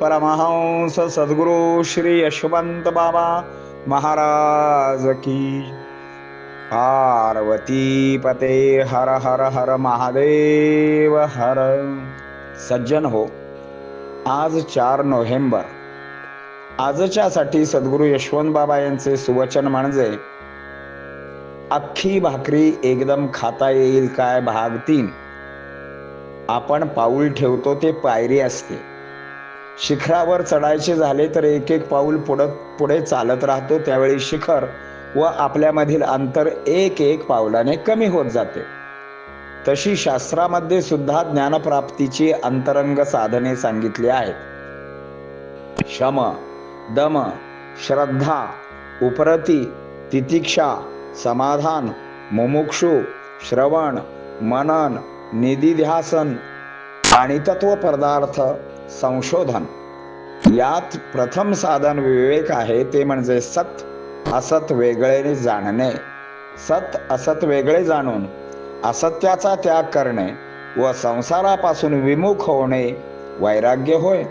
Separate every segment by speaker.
Speaker 1: परमहंस सद्गुरु श्री यशवंत बाबा महाराज की पार्वती पते हर हर हर महादेव हर। सज्जन हो आज चार नोव्हेंबर. आजच्यासाठी सद्गुरु यशवंत बाबा यांचे सुवचन म्हणजे अख्खी भाकरी एकदम खाता येईल काय भाग तीन. आपण पाऊल ठेवतो ते पायरी असते. शिखरावर चढायचे झाले तर एक एक पाऊल पुढत पुढे चालत राहतो. त्यावेळी शिखर व आपल्यामधील अंतर एक एक पावलाने कमी होत जाते. तशी शास्त्रामध्ये सुद्धा ज्ञानप्राप्तीची अंतरंग साधने सांगितली आहेत. शम दम श्रद्धा उपरती तितिक्षा समाधान मुमुक्षु श्रवण मनन निधिध्यासन आणि तत्व पदार्थ संशोधन. यात प्रथम साधन विवेक आहे ते म्हणजे सत असत वेगळे जाणणे. सत असत वेगळे जाणून असत्याचा त्याग करणे व संसारापासून विमुख होणे वैराग्य होय.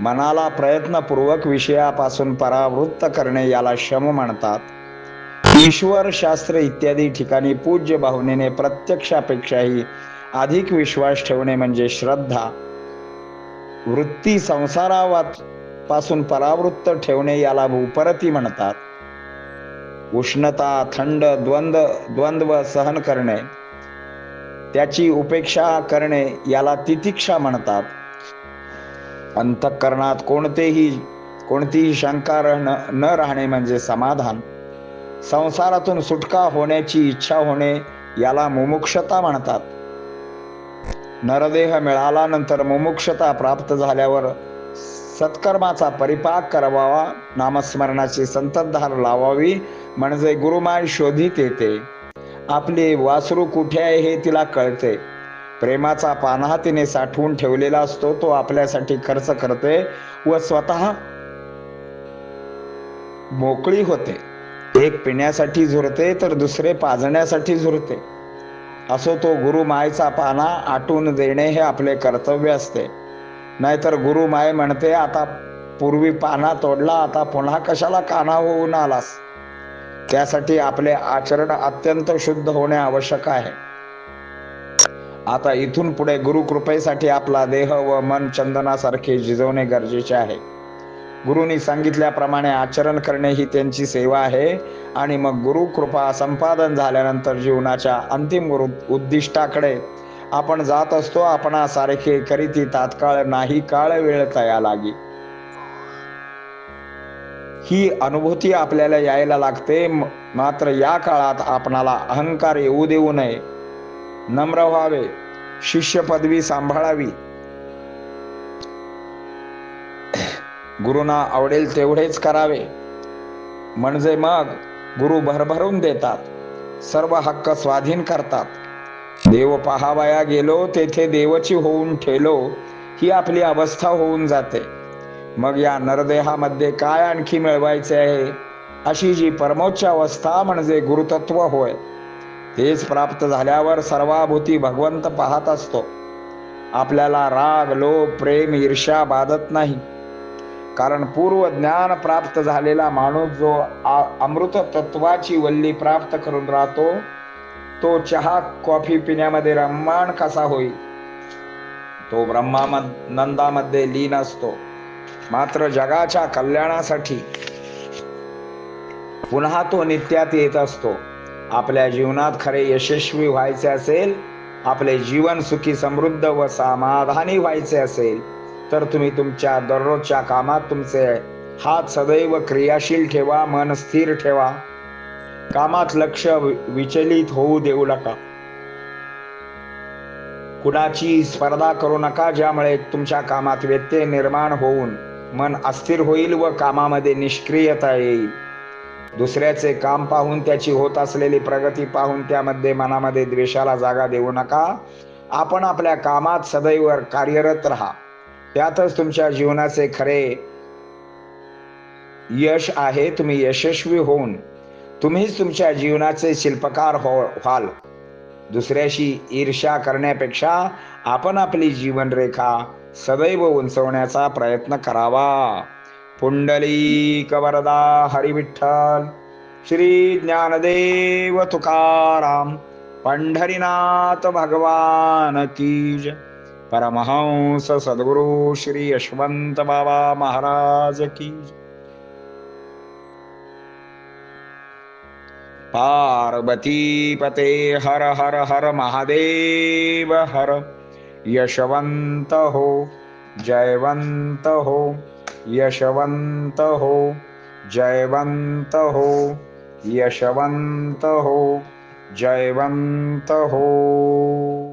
Speaker 1: मनाला प्रयत्नपूर्वक विषयापासून परावृत्त करणे याला शम म्हणतात. ईश्वर शास्त्र इत्यादी ठिकाणी पूज्य भावनेने प्रत्यक्षापेक्षाही अधिक विश्वास ठेवणे म्हणजे श्रद्धा. वृत्ती संसारावात पासून परावृत्त ठेवणे याला उपरती म्हणतात. उष्णता थंड द्वंद द्वंद्व सहन करणे त्याची उपेक्षा करणे याला तितिक्षा म्हणतात. अंतःकरणात कोणतेही कोणतीही शंका न राहणे म्हणजे समाधान. संसारातून सुटका होण्याची इच्छा होणे याला मुमुक्षता म्हणतात. नरदेह मिळाल्यानंतर मुमुक्षता प्राप्त झाल्यावर सत्कर्माचा परिपाक करावा नामस्मरणाची संततधार लावावी म्हणजे गुरुमाय शोधित येते. आपले वासरू कुठे आहे हे तिला कळते. प्रेमाचा पानहा तिने साठवून ठेवलेला असतो तो आपल्यासाठी खर्च करते व स्वतः मोकळी होते. एक पिण्यासाठी झुरते तर दुसरे पाजण्यासाठी झुरते. असो तो गुरुमायचा पाना आटून देणे हे आपले कर्तव्य असते. नाहीतर गुरु माय म्हणते आता पूर्वी पाना तोडला आता पुन्हा कशाला काना होऊन आलास? त्यासाठी आपले आचरण अत्यंत शुद्ध होणे आवश्यक आहे. आता इथून पुढे गुरु कृपेसाठी आपला देह व मन चंदनासारखे जिजवणे गरजेचे आहे. गुरुनी सांगितल्याप्रमाणे आचरण करणे ही त्यांची सेवा आहे. आणि मग गुरु कृपा संपादन झाल्यानंतर जीवनाच्या अंतिम उद्दिष्टाकडे आपण जात असतो आपणा सारखे करीती तात्काळ नाही काळ वेळ तया लागी. ही अनुभूती आपल्याला यायला लागते मात्र या काळात आपणाला अहंकार येऊ देऊ नये. नम्र व्हावे. शिष्य पदवी सांभाळावी. गुरुना आवडेल तेवढेच करावे. म्हणजे मग गुरु भरभरून देतात. सर्व हक्क स्वाधीन करतात. देव पहावया गेलो तेथे देवची होऊन ठेलो ही आपली अवस्था होऊन जाते. मग या नरदेहामध्ये काय आणखी मिळवायचे आहे? अशी जी परमोच्च अवस्था म्हणजे गुरुतत्व होय. तेच प्राप्त झाल्यावर सर्वाभूती भगवंत पाहत असतो. आपल्याला राग लोभ प्रेम ईर्ष्या बाधत नाही. कारण पूर्व ज्ञान प्राप्त झालेला माणूस जो अमृत तत्वाची वल्ली प्राप्त करून राहतो तो चहा कॉफी पिण्यामध्ये रम्मान कसा होईल? तो ब्रह्मानंदामध्ये लीन असतो. मात्र जगाच्या कल्याणासाठी पुन्हा तो नित्यात येत असतो. आपल्या जीवनात खरे यशस्वी व्हायचे असेल आपले जीवन सुखी समृद्ध व समाधानी व्हायचे असेल तर तुम्ही तुमच्या दररोजच्या कामात तुमचे हात सदैव क्रियाशील ठेवा मन स्थिर ठेवा. कामात लक्ष वि- विचलित होऊ देऊ नका. कुणाची स्पर्धा करू नका ज्यामुळे तुमच्या कामात व्यत्यय निर्माण होऊन मन अस्थिर होईल व कामामध्ये निष्क्रियता येईल. दुसऱ्याचे काम पाहून त्याची होत असलेली प्रगती पाहून त्यामध्ये मनामध्ये द्वेषाला जागा देऊ नका. आपण आपल्या कामात सदैव कार्यरत राहा. त्यातच तुमच्या जीवनाचे खरे यश आहे. तुम्ही यशस्वी होऊन तुम्हीच तुमच्या जीवनाचे शिल्पकार हो व्हाल. दुसऱ्याशी ईर्ष्या करण्यापेक्षा आपण आपली जीवनरेखा सदैव उंचवण्याचा प्रयत्न करावा. पुंडली कवरदा हरिविठ्ठल श्री ज्ञानदेव तुकाराम पंढरीनाथ भगवान की जय. परमहंस सद्गुरु श्री यशवंत बाबा महाराज की जय. पार्वती पते हर हर हर महादेव हर यशवंत हो यशवंत हो जयवंत हो